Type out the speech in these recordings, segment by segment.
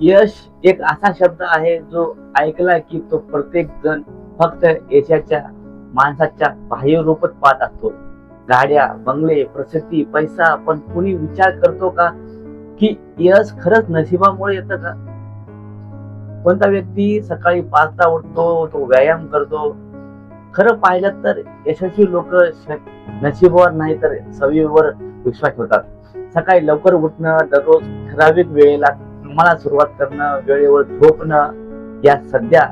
यश एक असा शब्द आहे जो ऐकला की तो प्रत्येक जण फक्त यशाच्या माणसाच्या बाह्य रूपच पाहत असतो. गाड्या बंगले प्रसिद्धी पैसा पण कुणी विचार करतो का की यश खरंच नशिबामुळे येतं का? कोणता व्यक्ती सकाळी पाचला उठतो तो व्यायाम करतो? खरं पाहिलं तर यशस्वी लोक नशिबावर नाही तर सवयीवर विश्वास ठेवतात. सकाळी लवकर उठणं दररोज ठराविक वेळेला कामाला सुरुवात करणं वेळेवर झोपणं या सध्या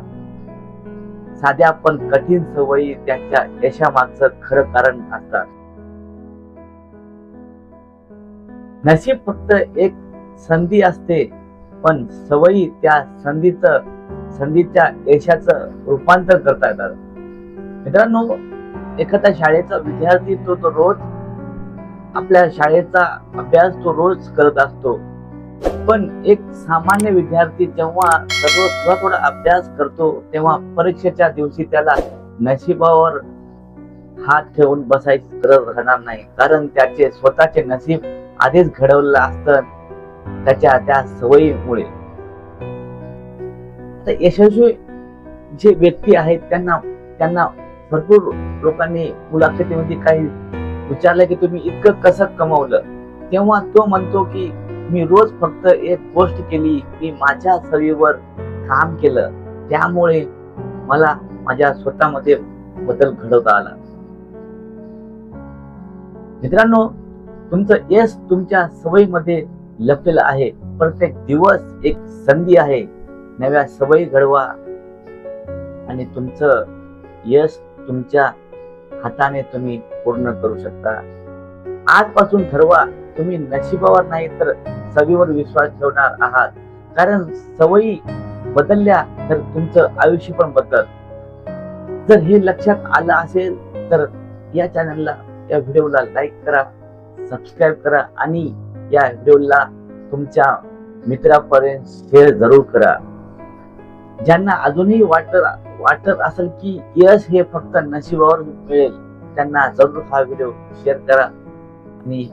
साध्या पण कठीण सवयी त्यांच्या यशामागचं खरं कारण असतात. नशीब फक्त एक संधी असते पण सवयी त्या संधीच संधीच्या यशाचं रूपांतर करता येतात. मित्रांनो एखाद्या शाळेचा विद्यार्थी तो तो रोज आपल्या शाळेचा अभ्यास तो रोज करत असतो. पण एक सामान्य विद्यार्थी जेव्हा दररोज थोडा थोडा अभ्यास करतो तेव्हा परीक्षेच्या दिवशी त्याला नशिबावर हात ठेवून बसायची गरज राहणार नाही. कारण त्याचे स्वतःचे नशीब आधीच घडवलेलं असतं त्याच्या त्या सवयीमुळे. यशस्वी जे व्यक्ती आहेत त्यांना त्यांना भरपूर लोकांनी मुलाखतीमध्ये काही विचारलं की तुम्ही इतकं कसं कमवलं? तेव्हा तो म्हणतो की मी रोज फक्त एक गोष्ट केली मी माझ्या सवयीवर काम केलं. त्यामुळे मला माझ्या स्वतःमध्ये बदल घडवता आला. मित्रांनो तुमचं यश तुमच्या सवयीमध्ये लपलेलं आहे. प्रत्येक दिवस एक संधी आहे. नव्या सवयी घडवा आणि तुमचं यश तुमच्या हाताने तुम्ही पूर्ण करू शकता. आजपासून ठरवा तुम्ही नशिबावर नाही तर सवयीवर विश्वास ठेवणार आहात. कारण सवयी बदलल्या तर तुमचं आयुष्य पण बदल जर हे लक्षात आलं असेल तर या चॅनलला या व्हिडिओला लाईक करा सबस्क्राईब करा आणि या व्हिडिओला तुमच्या मित्रापर्यंत शेअर जरूर करा. ज्यांना अजूनही वाटत वाटत असेल की यश हे फक्त नशिबावर मिळेल त्यांना जरूर हा व्हिडिओ शेअर करा. मी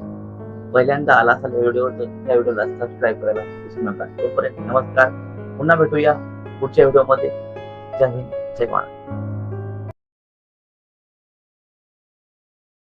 पहिल्यांदा आला असाल या व्हिडिओ तर त्या व्हिडिओला सबस्क्राईब करायला विसरू नका. तोपर्यंत नमस्कार. पुन्हा भेटूया पुढच्या व्हिडिओमध्ये जय हिंद जय महाराष्ट्र.